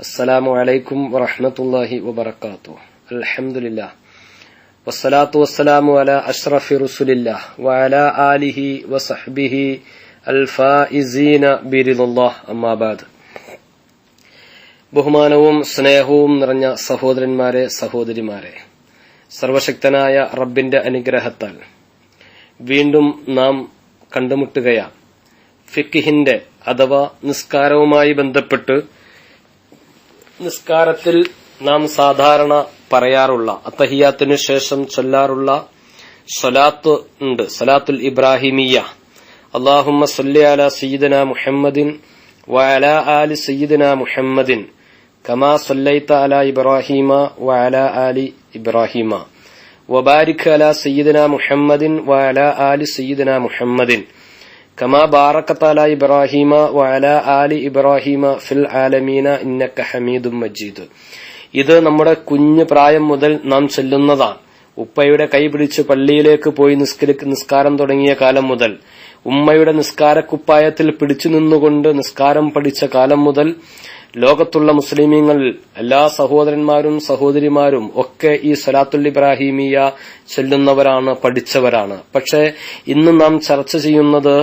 السلام عليكم ورحمة الله وبركاته الحمد لله والصلاة والسلام على أشرف رسل الله وعلى آله وصحبه الفائزين برضا الله أما بعد ബഹുമാനവും സ്നേഹവും നിറഞ്ഞ സഹോദരന്മാരെ സഹോദരിമാരെ സർവശക്തനായ റബ്ബിന്റെ അനുഗ്രഹത്താൽ വീണ്ടും നാം കണ്ടുമുട്ടുകയാണ് ഫിക്കിഹിന്റെ അഥവാ നിസ്കാരവുമായി ബന്ധപ്പെട്ട് നിസ്കാരത്തിൽ നാം സാധാരണ പറയാറുള്ള അത്തഹിയാത്തിനു ശേഷം ചൊല്ലാറുള്ള സ്വലാത്ത് ഉണ്ട്. സലാത്തുൽ ഇബ്രാഹിമിയ. അള്ളാഹുമ്മ സല്ലി അല സയ്യിദന മുഹമ്മദിൻ വഅല ആലി സയ്യിദന മുഹമ്മദിൻ കമാ സല്ലൈത അല ഇബ്രാഹിമ വഅല ആലി ഇബ്രാഹിമ. വബാരിക് അല സയ്യിദന മുഹമ്മദിൻ വഅല ആലി സയ്യിദന മുഹമ്മദിൻ. ബാറക്കത്ത അല ഇബ്രാഹിമ വഅല ആലി ഇബ്രാഹിമ ഫിൽ ആലമീന ഇന്നക ഹമീദും മജീദ് ഇത് നമ്മുടെ കുഞ്ഞു പ്രായം മുതൽ നാം ചെല്ലുന്നതാണ്. ഉപ്പയുടെ കൈ പിടിച്ച് പള്ളിയിലേക്ക് പോയി നിസ്കരിക്ക് നിസ്കാരം തുടങ്ങിയ കാലം മുതൽ ഉമ്മയുടെ നിസ്കാരക്കുപ്പായത്തിൽ പിടിച്ചു നിന്നുകൊണ്ട് നിസ്കാരം പഠിച്ച കാലം മുതൽ ലോകത്തുള്ള മുസ്ലിമീങ്ങൾ എല്ലാ സഹോദരന്മാരും സഹോദരിമാരും ഒക്കെ ഈ സലാത്തുൽ ഇബ്രാഹിമിയ ചൊല്ലുന്നവരാണ് പഠിച്ചവരാണ്. പക്ഷേ ഇന്ന് നാം ചർച്ച ചെയ്യുന്നത്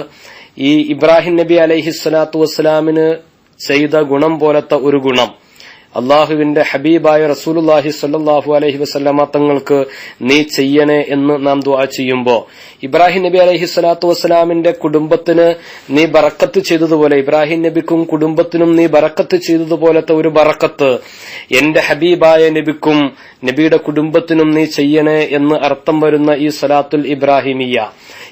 ഈ ഇബ്രാഹിം നബി അലൈഹി സ്വലാത്തു വസ്സലാമിന് ചെയ്ത ഗുണം പോലത്തെ ഒരു ഗുണം. അള്ളാഹുവിന്റെ ഹബീബായ റസൂലുല്ലാഹി സല്ലാഹു അലഹി വസ്ല്ലാമ തങ്ങൾക്ക് നീ ചെയ്യണേ എന്ന് നാം ദുആ ചെയ്യുമ്പോൾ ഇബ്രാഹിം നബി അലഹി സ്വലാത്തു വസ്സലാമിന്റെ കുടുംബത്തിന് നീ ബറക്കത്ത് ചെയ്തതുപോലെ ഇബ്രാഹിം നബിക്കും കുടുംബത്തിനും നീ ബറക്കത്ത് ചെയ്തതുപോലത്തെ ഒരു ബറക്കത്ത് എന്റെ ഹബീബായ നബിക്കും നബിയുടെ കുടുംബത്തിനും നീ ചെയ്യണേ എന്ന് അർത്ഥം വരുന്ന ഈ സലാത്തുൽ ഇബ്രാഹിമിയ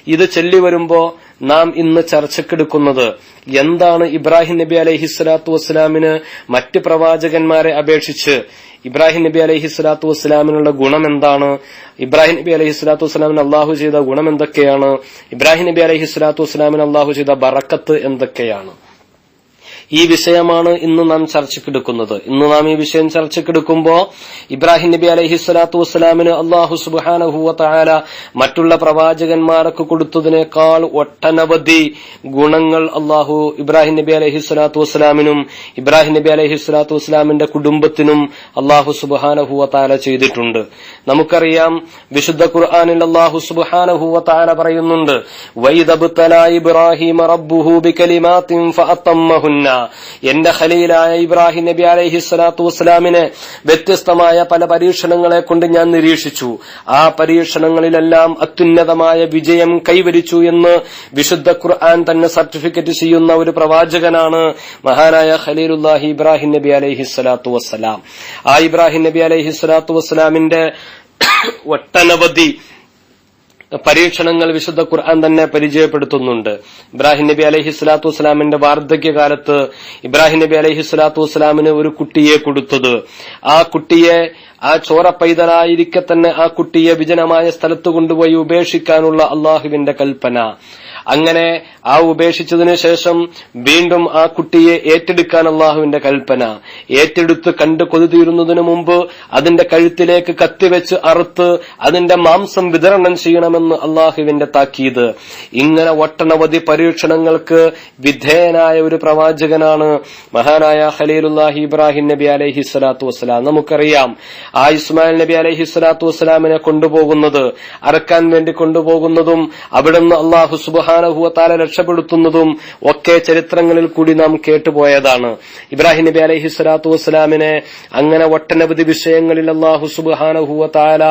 ഇത് ചൊല്ലി വരുമ്പോ നാം ഇന്ന് ചർച്ചക്കെടുക്കുന്നത് എന്താണ് ഇബ്രാഹിം നബി അലൈഹി സ്വലാത്തു വസ്സലാമിന് മറ്റ് പ്രവാചകന്മാരെ അപേക്ഷിച്ച് ഇബ്രാഹിം നബി അലൈഹി സ്വലാത്തു വസ്സലാമിനുള്ള ഗുണം എന്താണ്? ഇബ്രാഹിം നബി അലൈഹി സ്വലാത്തു വസ്സലാമിന് അള്ളാഹു ചെയ്ത ഗുണം എന്തൊക്കെയാണ്? ഇബ്രാഹിം നബി അലൈഹി സ്വലാത്തു വസ്സലാമിന് അള്ളാഹു ചെയ്ത ബറക്കത്ത് എന്തൊക്കെയാണ്? ഈ വിഷയമാണ് ഇന്ന് നാം ചർച്ചക്കെടുക്കുന്നത് ഇന്ന് നാം ഈ വിഷയം ചർച്ചക്കെടുക്കുമ്പോ ഇബ്രാഹിം നബി അലഹി സ്വലാത്തു വസ്സലാമിന് അള്ളാഹു സുബാനഹുവ മറ്റുള്ള പ്രവാചകന്മാർക്ക് കൊടുത്തതിനേക്കാൾ ഒട്ടനവധി ഗുണങ്ങൾ അള്ളാഹു ഇബ്രാഹിം നബി അലഹി സ്വലാത്തു വസ്സലാമിനും ഇബ്രാഹിം നബി അലഹി സ്വലാത്തു വസ്സലാമിന്റെ കുടുംബത്തിനും അള്ളാഹു സുബാനഹുവ താല ചെയ്തിട്ടുണ്ട്. നമുക്കറിയാം വിശുദ്ധ ഖുർആാനിൽ അള്ളാഹു സുബാനഹുവ താല പറയുന്നുണ്ട് വൈദബ്തല ഇബ്രാഹിം റബ്ബുഹു ബികലിമാത്തിൻ ഫഅത്തമ്മഹുന്ന എന്റെ ഖലീലായ ഇബ്രാഹിം നബി അലൈഹി സ്വലാത്തു വസ്സലാമിനെ വ്യത്യസ്തമായ പല പരീക്ഷണങ്ങളെ കൊണ്ട് ഞാൻ നിരീക്ഷിച്ചു. ആ പരീക്ഷണങ്ങളിലെല്ലാം അത്യുന്നതമായ വിജയം കൈവരിച്ചു എന്ന് വിശുദ്ധ ഖുർആൻ തന്നെ സർട്ടിഫിക്കറ്റ് ചെയ്യുന്ന ഒരു പ്രവാചകനാണ് മഹാനായ ഖലീലുല്ലാഹി ഇബ്രാഹിം നബി അലൈഹി സ്വലാത്തു വസ്സലാം. ആ ഇബ്രാഹിം നബി അലൈഹി സ്വലാത്തു വസ്സലാമിന്റെ ഒട്ടനവധി പരീക്ഷണങ്ങൾ വിശുദ്ധ ഖുർആൻ തന്നെ പരിചയപ്പെടുത്തുന്നുണ്ട്. ഇബ്രാഹിം നബി അലഹി സ്വലാത്തു വസ്സലാമിന്റെ വാർദ്ധക്യകാലത്ത് ഇബ്രാഹിം നബി അലഹി സ്വലാത്തു വസ്സലാമിന് ഒരു കുട്ടിയെ കൊടുത്തത്. ആ കുട്ടിയെ ആ ചോര പൈതലായിരിക്കെ തന്നെ ആ കുട്ടിയെ വിജനമായ സ്ഥലത്ത് കൊണ്ടുപോയി ഉപേക്ഷിക്കാനുള്ള അള്ളാഹുവിന്റെ കൽപ്പന. അങ്ങനെ ആ ഉപേക്ഷിച്ചതിനു ശേഷം വീണ്ടും ആ കുട്ടിയെ ഏറ്റെടുക്കാൻ അള്ളാഹുവിന്റെ കൽപ്പന. ഏറ്റെടുത്ത് കണ്ട് കൊതുതീരുന്നതിനു മുമ്പ് അതിന്റെ കഴുത്തിലേക്ക് കത്തിവെച്ച് അറുത്ത് അതിന്റെ മാംസം വിതരണം ചെയ്യണമെന്ന് അള്ളാഹുവിന്റെ താക്കീത്. ഇങ്ങനെ ഒട്ടനവധി പരീക്ഷണങ്ങൾക്ക് വിധേയനായ ഒരു പ്രവാചകനാണ് മഹാനായ ഖലീലുല്ലാഹി ഇബ്രാഹിം നബി അലൈഹി സ്വലാത്തു വസ്സലാം. നമുക്കറിയാം ആ ഇസ്മായിൽ നബി അലൈഹി സ്വലാത്തു വസ്സലാമിനെ കൊണ്ടുപോകുന്നത് അറക്കാൻ വേണ്ടി കൊണ്ടുപോകുന്നതും അവിടുന്ന് അള്ളാഹു സുബാനഹുവത്താല രക്ഷപ്പെടുത്തുന്നതും ഒക്കെ ചരിത്രങ്ങളിൽ കൂടി നാം കേട്ടുപോയതാണ്. ഇബ്രാഹിം നബി അലൈഹി സ്വലാത്തു വസ്സലാമിനെ അങ്ങനെ ഒട്ടനവധി വിഷയങ്ങളിൽ അള്ളാഹു സുബാനഹുവത്താല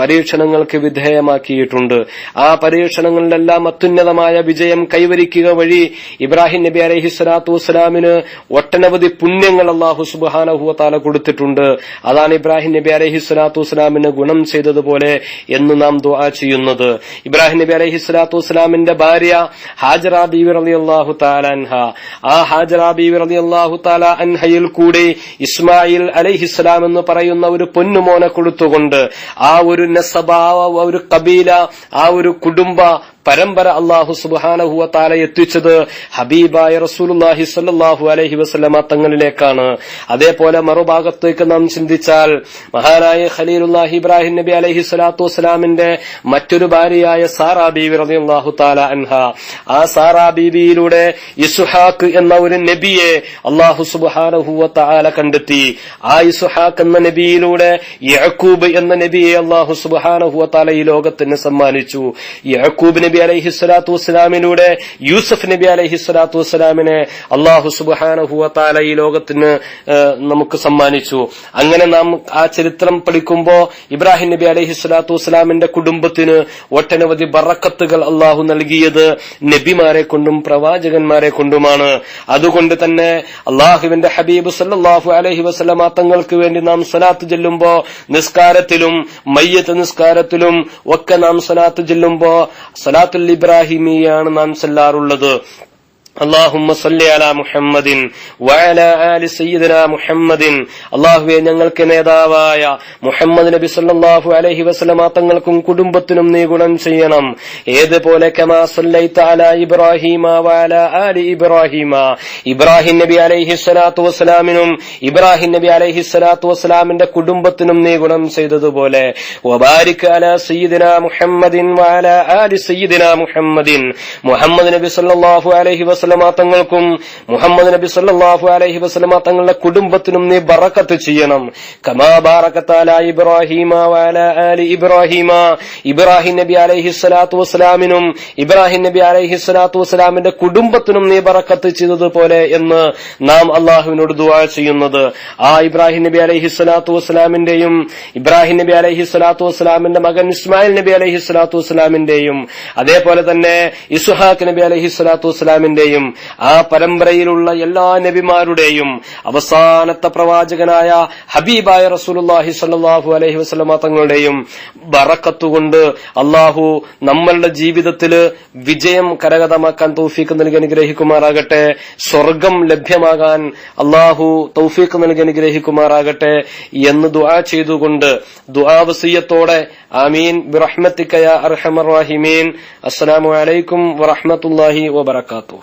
പരീക്ഷണങ്ങൾക്ക് വിധേയമാക്കിയിട്ടുണ്ട്. ആ പരീക്ഷണങ്ങളിലെല്ലാം അത്യുന്നതമായ വിജയം കൈവരിക്കുക വഴി ഇബ്രാഹിം നബി അലൈഹി സ്വലാത്തു വസ്സലാമിന് ഒട്ടനവധി പുണ്യങ്ങൾ അള്ളാഹു സുബാനഹുവത്താല കൊടുത്തിട്ടുണ്ട്. അതാണ് ഇബ്രാഹിം നബി അലൈഹി സ്വലാത്തു വസ്സലാമിന് ഗുണം ചെയ്തതുപോലെ എന്ന് നാം ദുആ ചെയ്യുന്നത്. ഇബ്രാഹിം നബി അലൈഹി സ്വലാത്തു വസ്സലാമിന്റെ ഭാര്യ ഹാജറ ബീവി റളിയല്ലാഹു അൻഹ. ആ ഹാജറ റളിയല്ലാഹു കൂടെ ഇസ്മായിൽ അലൈഹിസ്സലാം എന്ന് പറയുന്ന ഒരു പൊന്നുമോനെ കൊടുത്തുകൊണ്ട് ആ ഒരു നസബ ഒരു കബീല ആ ഒരു കുടുംബ പരമ്പര അള്ളാഹു സുബാനഹുവ താല എത്തിച്ചത് ഹബീബായ റസൂലുല്ലാഹി സല്ലാഹു അലഹി വസ്ലമ തങ്ങളിലേക്കാണ്. അതേപോലെ മറുഭാഗത്തേക്ക് നാം ചിന്തിച്ചാൽ മഹാനായ ഖലീലുല്ലാഹി ഇബ്രാഹിം നബി അലഹി സ്വലാത്തു വസ്സലാമിന്റെ മറ്റൊരു ഭാര്യയായ സാറാ ബീവി റളിയല്ലാഹു താല അൻഹ. ആ സാറാ ബീവിയിലൂടെ ഇസുഹാക്ക് എന്ന ഒരു നബിയെ അള്ളാഹു സുബാനഹുവ താല കണ്ടെത്തി. ആ ഇസുഹാക്ക് എന്ന നബിയിലൂടെ യഹക്കൂബ് എന്ന നബിയെ അള്ളാഹു സുബാനഹുവ താല ഈ ലോകത്തിന് സമ്മാനിച്ചു. യഹക്കൂബ് നബി അലൈഹി സ്വലാത്തു വസ്സലാമിലൂടെ യൂസഫ് നബി അലൈഹി സ്വലാത്തു വസ്സലാമിനെ അള്ളാഹു സുബാനഹുവ താല ഈ ലോകത്തിന് നമുക്ക് സമ്മാനിച്ചു. അങ്ങനെ നാം ആ ചരിത്രം പഠിക്കുമ്പോൾ ഇബ്രാഹിം നബി അലൈഹി സ്വലാത്തു വസ്സലാമിന്റെ കുടുംബത്തിന് ഒട്ടനവധി ബറക്കത്തുകൾ അള്ളാഹു നൽകിയത് നബിമാരെ കൊണ്ടും പ്രവാചകന്മാരെ കൊണ്ടുമാണ്. അതുകൊണ്ട് തന്നെ അള്ളാഹുവിന്റെ ഹബീബ് സല്ലാഹു അലഹി വസല്ലമ തങ്ങൾക്ക് വേണ്ടി നാം സലാത്ത് ചെല്ലുമ്പോ നിസ്കാരത്തിലും മയ്യത്ത് നിസ്കാരത്തിലും ഒക്കെ നാം സ്വലാത്ത് ചെല്ലുമ്പോ സ്വലാത്തുൽ ഇബ്രാഹിമിയാണ് നാം ചെല്ലാറുള്ളത്. اللهم صل على محمد وعلى آل سيدنا محمد അള്ളാഹുവെ ഞങ്ങൾക്ക് നേതാവായ മുഹമ്മദ് നബി സല്ലല്ലാഹു അലൈഹി വസല്ലമ തങ്ങൾക്കും കുടുംബത്തിനും നീ ഗുണം ചെയ്യണം ഏതുപോലെ കമാ സല്ലൈത അലാ ഇബ്രാഹിമ വഅലാ ആലി ഇബ്രാഹിമ ഇബ്രാഹിം നബി അലൈഹി സ്വലാത്തു വസ്സലാമിനും ഇബ്രാഹിം നബി അലൈഹി സ്വലാത്തു വസ്സലാമിന്റെ കുടുംബത്തിനും നീ ഗുണം ചെയ്തതുപോലെ വബാരിക് അലാ സയ്യിദിന മുഹമ്മദിൻ വഅലാ ആലി സയ്യിദിന മുഹമ്മദിൻ മുഹമ്മദ് നബി സല്ലല്ലാഹു അലൈഹി വസല്ലമ തങ്ങൾക്കും മുഹമ്മദ് നബി സല്ലല്ലാഹു അലഹി വസല്ലമ തങ്ങളുടെ കുടുംബത്തിനും നീ ബറക്കത്ത് ചെയ്യണം. കമാ ഇബ്രാഹിമ ഇബ്രാഹിം നബി അലഹി സ്വലാത്തു വസ്സലാമിനും ഇബ്രാഹിം നബി അലഹി സ്വലാത്തു വസ്സലാമിന്റെ കുടുംബത്തിനും നീ ബറക്കത്ത് ചെയ്തതുപോലെ എന്ന് നാം അള്ളാഹുവിനോട് ദുവാ ചെയ്യുന്നത്. ആ ഇബ്രാഹിം നബി അലഹി സ്വലാത്തു വസ്സലാമിന്റെയും ഇബ്രാഹിം നബി അലഹി സ്വലാത്തു വസ്സലാമിന്റെ മകൻ ഇസ്മായിൽ നബി അലഹി സ്വലാത്തു വസ്സലാമിന്റെയും അതേപോലെ തന്നെ ഇസുഹാഖ് നബി അലഹി സ്വലാത്തു വസ്സലാമിന്റെയും ആ പരമ്പരയിലുള്ള എല്ലാ നബിമാരുടെയും അവസാനത്തെ പ്രവാചകനായ ഹബീബായ റസൂലുല്ലാഹി സല്ലാഹു അലഹി വസ്ലമ തങ്ങളുടെയും ബറക്കത്തുകൊണ്ട് അള്ളാഹു നമ്മളുടെ ജീവിതത്തിൽ വിജയം കരകതമാക്കാൻ തൗഫീക്ക് നൽകി അനുഗ്രഹിക്കുമാറാകട്ടെ. സ്വർഗം ലഭ്യമാകാൻ അള്ളാഹു തൗഫീക്ക് നൽകി അനുഗ്രഹിക്കുമാറാകട്ടെ എന്ന് ദുആ ചെയ്തുകൊണ്ട് ദുആവസീയത്തോടെ ആമീൻ. ബിറഹ്മത്തിക്കയ അർഹമർ റാഹിമീൻ. അസ്സലാമു അലൈക്കും വറഹ്മത്തുള്ളാഹി വബറകാതുഹു.